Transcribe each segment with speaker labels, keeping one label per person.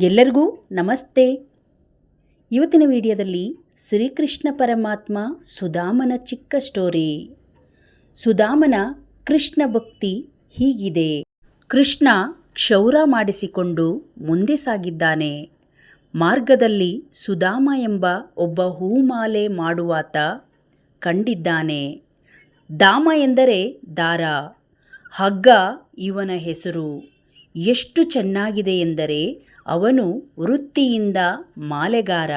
Speaker 1: ಎಲ್ಲರಿಗೂ ನಮಸ್ತೆ. ಇವತ್ತಿನ ವಿಡಿಯೋದಲ್ಲಿ ಶ್ರೀಕೃಷ್ಣ ಪರಮಾತ್ಮ ಸುಧಾಮನ ಚಿಕ್ಕ ಸ್ಟೋರಿ. ಸುಧಾಮನ ಕೃಷ್ಣ ಭಕ್ತಿ ಹೀಗಿದೆ. ಕೃಷ್ಣ ಕ್ಷೌರ ಮಾಡಿಸಿಕೊಂಡು ಮುಂದೆ ಸಾಗಿದ್ದಾನೆ. ಮಾರ್ಗದಲ್ಲಿ ಸುಧಾಮ ಎಂಬ ಒಬ್ಬ ಹೂಮಾಲೆ ಮಾಡುವಾತ ಕಂಡಿದ್ದಾನೆ. ದಾಮ ಎಂದರೆ ದಾರ, ಹಗ್ಗ ಇವನ ಹೆಸರು. ಎಷ್ಟು ಚೆನ್ನಾಗಿದೆ ಎಂದರೆ ಅವನು ವೃತ್ತಿಯಿಂದ ಮಾಲೆಗಾರ.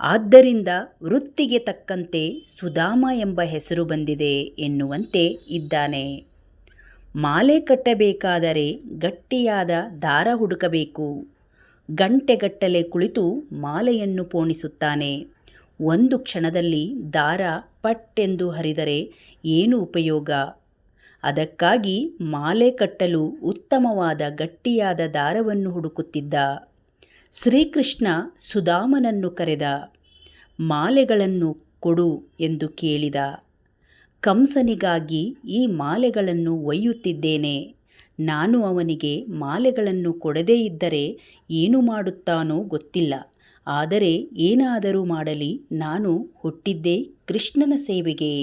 Speaker 1: ಆದ್ದರಿಂದ ವೃತ್ತಿಗೆ ತಕ್ಕಂತೆ ಸುಧಾಮ ಎಂಬ ಹೆಸರು ಬಂದಿದೆ ಎನ್ನುವಂತೆ ಇದ್ದಾನೆ. ಮಾಲೆ ಕಟ್ಟಬೇಕಾದರೆ ಗಟ್ಟಿಯಾದ ದಾರ ಹುಡುಕಬೇಕು. ಗಂಟೆಗಟ್ಟಲೆ ಕುಳಿತು ಮಾಲೆಯನ್ನು ಪೋಣಿಸುತ್ತಾನೆ. ಒಂದು ಕ್ಷಣದಲ್ಲಿ ದಾರ ಪಟ್ಟೆಂದು ಹರಿದರೆ ಏನು ಉಪಯೋಗ? ಅದಕ್ಕಾಗಿ ಮಾಲೆ ಕಟ್ಟಲು ಉತ್ತಮವಾದ ಗಟ್ಟಿಯಾದ ದಾರವನ್ನು ಹುಡುಕುತ್ತಿದ್ದ. ಶ್ರೀಕೃಷ್ಣ ಸುಧಾಮನನ್ನು ಕರೆದ, ಮಾಲೆಗಳನ್ನು ಕೊಡು ಎಂದು ಕೇಳಿದ. ಕಂಸನಿಗಾಗಿ ಈ ಮಾಲೆಗಳನ್ನು ಒಯ್ಯುತ್ತಿದ್ದೇನೆ. ನಾನು ಅವನಿಗೆ ಮಾಲೆಗಳನ್ನು ಕೊಡದೇ ಇದ್ದರೆ ಏನು ಮಾಡುತ್ತಾನೋ ಗೊತ್ತಿಲ್ಲ. ಆದರೆ ಏನಾದರೂ ಮಾಡಲಿ, ನಾನು ಹುಟ್ಟಿದ್ದೇ ಕೃಷ್ಣನ ಸೇವೆಗೆ.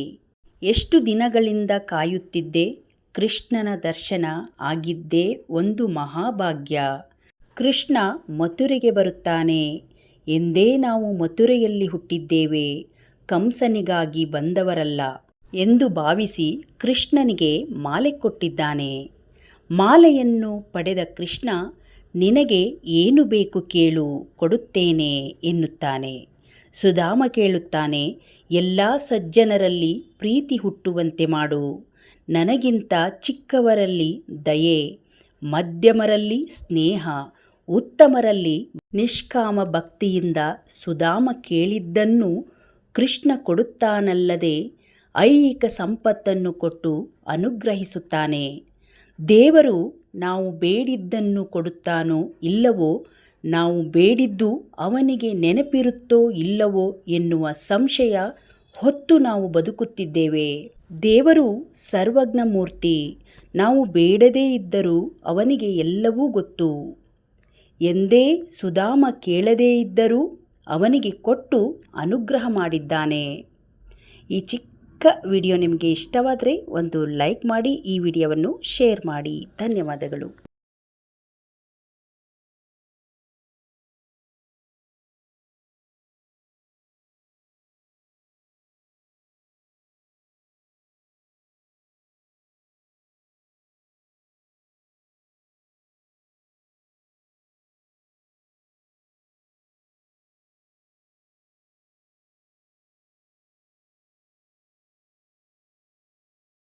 Speaker 1: ಎಷ್ಟು ದಿನಗಳಿಂದ ಕಾಯುತ್ತಿದ್ದೆ? ಕೃಷ್ಣನ ದರ್ಶನ ಆಗಿದ್ದೇ ಒಂದು ಮಹಾಭಾಗ್ಯ. ಕೃಷ್ಣ ಮಥುರೆಗೆ ಬರುತ್ತಾನೆ. ಎಂದೇ ನಾವು ಮಥುರೆಯಲ್ಲಿ ಹುಟ್ಟಿದ್ದೇವೆ. ಕಂಸನಿಗಾಗಿ ಬಂದವರಲ್ಲ ಎಂದು ಭಾವಿಸಿ ಕೃಷ್ಣನಿಗೆ ಮಾಲೆ ಕೊಟ್ಟಿದ್ದಾನೆ. ಮಾಲೆಯನ್ನು ಪಡೆದ ಕೃಷ್ಣ, ನಿನಗೆ ಏನು ಬೇಕು ಕೇಳು, ಕೊಡುತ್ತೇನೆ ಎನ್ನುತ್ತಾನೆ. ಸುಧಾಮ ಕೇಳುತ್ತಾನೆ, ಎಲ್ಲ ಸಜ್ಜನರಲ್ಲಿ ಪ್ರೀತಿ ಹುಟ್ಟುವಂತೆ ಮಾಡು. ನನಗಿಂತ ಚಿಕ್ಕವರಲ್ಲಿ ದಯೆ, ಮಧ್ಯಮರಲ್ಲಿ ಸ್ನೇಹ, ಉತ್ತಮರಲ್ಲಿ ನಿಷ್ಕಾಮ ಭಕ್ತಿಯಿಂದ ಸುಧಾಮ ಕೇಳಿದ್ದನ್ನು ಕೃಷ್ಣ ಕೊಡುತ್ತಾನಲ್ಲದೆ ಐಹಿಕ ಸಂಪತ್ತನ್ನು ಕೊಟ್ಟು ಅನುಗ್ರಹಿಸುತ್ತಾನೆ. ದೇವರು ನಾವು ಬೇಡಿದ್ದನ್ನು ಕೊಡುತ್ತಾನೋ ಇಲ್ಲವೋ ನಾವು ಬೇಡಿದ್ದು ಅವನಿಗೆ ನೆನಪಿರುತ್ತೋ ಇಲ್ಲವೋ ಎನ್ನುವ ಸಂಶಯ ಹೊತ್ತು ನಾವು ಬದುಕುತ್ತಿದ್ದೇವೆ. ದೇವರು ಸರ್ವಜ್ಞ ಮೂರ್ತಿ ನಾವು ಬೇಡದೇ ಇದ್ದರೂ ಅವನಿಗೆ ಎಲ್ಲವೂ ಗೊತ್ತು. ಎಂದೇ ಸುಧಾಮ ಕೇಳದೇ ಇದ್ದರೂ ಅವನಿಗೆ ಕೊಟ್ಟು ಅನುಗ್ರಹ ಮಾಡಿದ್ದಾನೆ. ಈ ಚಿಕ್ಕ ವಿಡಿಯೋ ನಿಮಗೆ ಇಷ್ಟವಾದರೆ ಒಂದು ಲೈಕ್ ಮಾಡಿ, ಈ ವಿಡಿಯೋವನ್ನು ಶೇರ್ ಮಾಡಿ. ಧನ್ಯವಾದಗಳು.